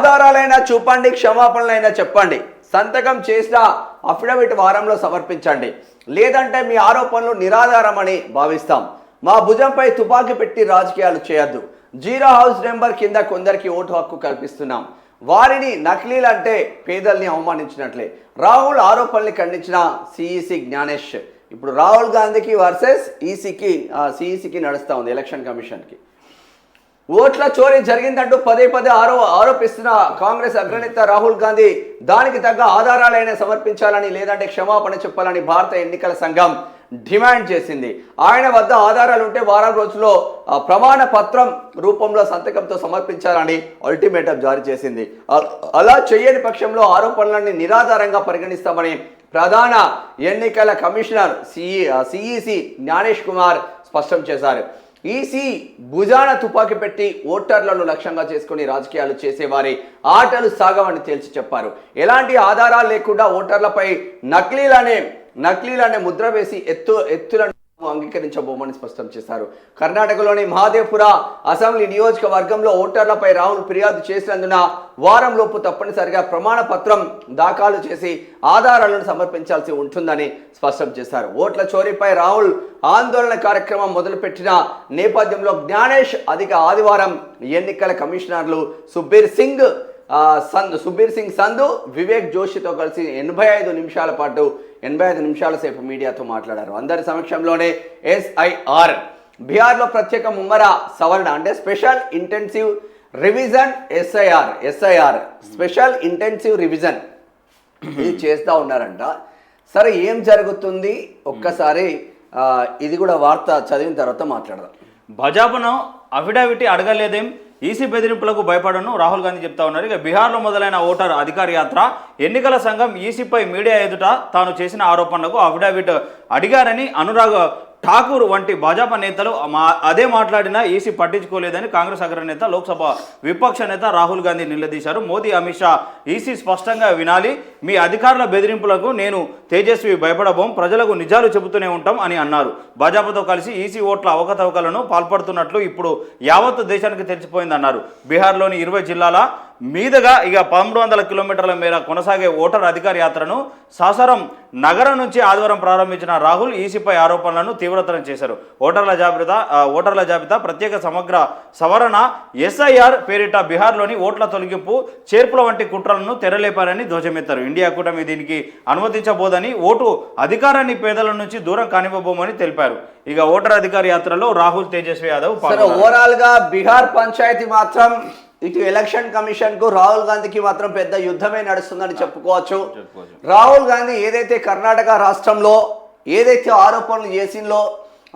ఆధారాలైనా చూపండి క్షమాపణలైనా చెప్పండి. సంతకం చేసిన అఫిడవిట్ వారంలో సమర్పించండి. లేదంటే మీ ఆరోపణలు నిరాధారమని భావిస్తాం. మా భుజంపై తుపాకీ పెట్టి రాజకీయాలు చేయొద్దు. జీరో హౌస్ నెంబర్ కింద కొందరికి ఓటు హక్కు కల్పిస్తున్నాం. వారిని నకిలీలంటే పేదల్ని అవమానించినట్లే. రాహుల్ ఆరోపణల్ని ఖండించిన సిఈసి జ్ఞానేష్. ఇప్పుడు రాహుల్ గాంధీకి వర్సెస్ ఈసీకి సిఈసికి నడుస్తూ ఉంది ఎలక్షన్ కమిషన్కి. ఓట్ల చోరీ జరిగిందంటూ పదే పదే ఆరో ఆరోపిస్తున్న కాంగ్రెస్ అగ్రనేత రాహుల్ గాంధీ దానికి తగ్గ ఆధారాలైనా సమర్పించాలని లేదంటే క్షమాపణ చెప్పాలని భారత ఎన్నికల సంఘం డిమాండ్ చేసింది. ఆయన వద్ద ఆధారాలు ఉంటే వారం రోజుల్లో ప్రమాణ పత్రం రూపంలో సంతకంతో సమర్పించాలని అల్టిమేటం జారీ చేసింది. అలా చేయని పక్షంలో ఆరోపణలన్నీ నిరాధారంగా పరిగణిస్తామని ప్రధాన ఎన్నికల commissioner CE CEC Gyanesh Kumar స్పష్టం చేశారు. ఈసీ భుజాన తుపాకీ పెట్టి ఓటర్లను లక్ష్యంగా చేసుకుని రాజకీయాలు చేసేవారి. ఆటలు సాగవని తేల్చి చెప్పారు. ఎలాంటి ఆధారాలు లేకుండా ఓటర్లపై నకిలీలనే నకిలీలనే ముద్ర వేసి ఎత్తు ఎత్తులను అంగీకరించబోమని స్పష్టం చేశారు. కర్ణాటకలోని మహాదేవ్పుర అసెంబ్లీ నియోజకవర్గంలో ఓటర్లపై రాహుల్ ఫిర్యాదు చేసినందున వారంలోపు తప్పనిసరిగా ప్రమాణ పత్రం దాఖలు చేసి ఆధారాలను సమర్పించాల్సి ఉంటుందని స్పష్టం చేశారు. ఓట్ల చోరీపై రాహుల్ ఆందోళన కార్యక్రమం మొదలుపెట్టిన నేపథ్యంలో జ్ఞానేష్ అధిక ఆదివారం ఎన్నికల కమిషనర్లు సుబ్బీర్ సింగ్ ఆ, సంద్ సుబ్బీర్ సింగ్ సంధు వివేక్ జోషితో కలిసి ఎనభై ఐదు నిమిషాల పాటు ఎనభై ఐదు నిమిషాల సేపు మీడియాతో మాట్లాడారు. అందరి సమక్షంలోనే ఎస్ఐఆర్. బీహార్లో ప్రత్యేక ముమ్మర సవరణ అంటే special intensive revision SIR. SIR special intensive revision. ఇది చేస్తూ ఉన్నారంట. సరే ఏం జరుగుతుంది? ఒక్కసారి ఇది కూడా వార్త చదివిన తర్వాత మాట్లాడదాం. భాజపాను అఫిడవిట్ అడగలేదేం? ఈసీ బెదిరింపులకు భయపడను. రాహుల్ గాంధీ చెప్తా ఉన్నారు. ఇక బీహార్లో మొదలైన ఓటర్ అధికార యాత్ర ఎన్నికల సంఘం ఈసీపై మీడియా ఎదుట తాను చేసిన ఆరోపణలకు అఫిడవిట్ అడిగారని అనురాగ్ ఠాకూర్ వంటి భాజపా నేతలు మా అదే మాట్లాడినా ఈసీ పట్టించుకోలేదని కాంగ్రెస్ అగ్రనేత లోక్సభ విపక్ష నేత రాహుల్ గాంధీ నిలదీశారు. మోదీ అమిత్ షా ఈసీ స్పష్టంగా వినాలి. మీ అధికారుల బెదిరింపులకు నేను తేజస్వి భయపడబోం. ప్రజలకు నిజాలు చెబుతూనే ఉంటాం అని అన్నారు. భాజపాతో కలిసి ఈసీ ఓట్ల అవకతవకలను పాల్పడుతున్నట్లు ఇప్పుడు యావత్తు దేశానికి తెలిసిపోయిందన్నారు. బీహార్లోని ఇరవై జిల్లాల మీదుగా ఇక పదమూడు వందల కిలోమీటర్ల మేర కొనసాగే ఓటర్ అధికార యాత్రను సాసారం నగరం నుంచి ఆదివారం ప్రారంభించిన రాహుల్ ఈసీపై ఆరోపణలను తీవ్రతరం చేశారు. ఓటర్ల జాబితా ఓటర్ల జాబితా ప్రత్యేక సమగ్ర సవరణ ఎస్ఐఆర్ పేరిట బీహార్లోని ఓట్ల తొలగింపు చేర్పుల వంటి కుట్రలను తెరలేపారని ధ్వజమెత్తారు. ఇండియా కూటమి దీనికి అనుమతించబోదని ఓటు అధికారాన్ని పేదల నుంచి దూరం కానివ్వబోమని తెలిపారు. ఇక ఓటర్ అధికార యాత్రలో రాహుల్ తేజస్వి యాదవ్ ఓవరాల్గా బీహార్ పంచాయతీ మాత్రం ఇటు ఎలక్షన్ కమిషన్కు రాహుల్ గాంధీకి మాత్రం పెద్ద యుద్ధమే నడుస్తుందని చెప్పుకోవచ్చు. రాహుల్ గాంధీ ఏదైతే కర్ణాటక రాష్ట్రంలో ఏదైతే ఆరోపణలు చేసిందో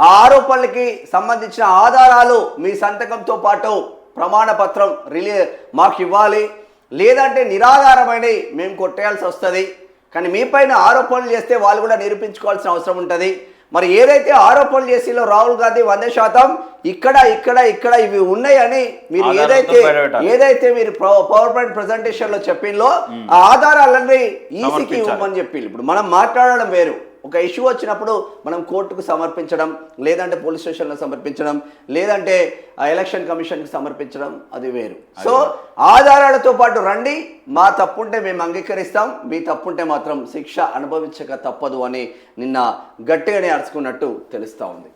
ఆ ఆరోపణలకి సంబంధించిన ఆధారాలు మీ సంతకంతో పాటు ప్రమాణ పత్రం రిలీ మాకు ఇవ్వాలి. లేదంటే నిరాధారమైన మేము కొట్టేయాల్సి వస్తుంది. కానీ మీ పైన ఆరోపణలు చేస్తే వాళ్ళు కూడా నిరూపించుకోవాల్సిన అవసరం ఉంటుంది. మరి ఏదైతే ఆరోపణలు చేసిందో రాహుల్ గాంధీ వంద శాతం ఇక్కడ ఇక్కడ ఇక్కడ ఇవి ఉన్నాయని మీరు ఏదైతే. ఏదైతే మీరు పవర్ పాయింట్ ప్రజెంటేషన్లో చెప్పిందో ఆ ఆధారాలన్నీ ఈసీకి. ఇవ్వమని చెప్పి ఇప్పుడు మనం మాట్లాడడం వేరు ఒక ఇష్యూ వచ్చినప్పుడు మనం కోర్టుకు సమర్పించడం లేదంటే పోలీస్ స్టేషన్లో సమర్పించడం లేదంటే ఎలక్షన్ కమిషన్కి సమర్పించడం అది వేరు. సో ఆధారాలతో పాటు రండి మా తప్పుంటే మేము అంగీకరిస్తాం మీ తప్పుంటే మాత్రం శిక్ష అనుభవించక తప్పదు అని నిన్న గట్టిగానే అరుచుకున్నట్టు తెలుస్తూ ఉంది.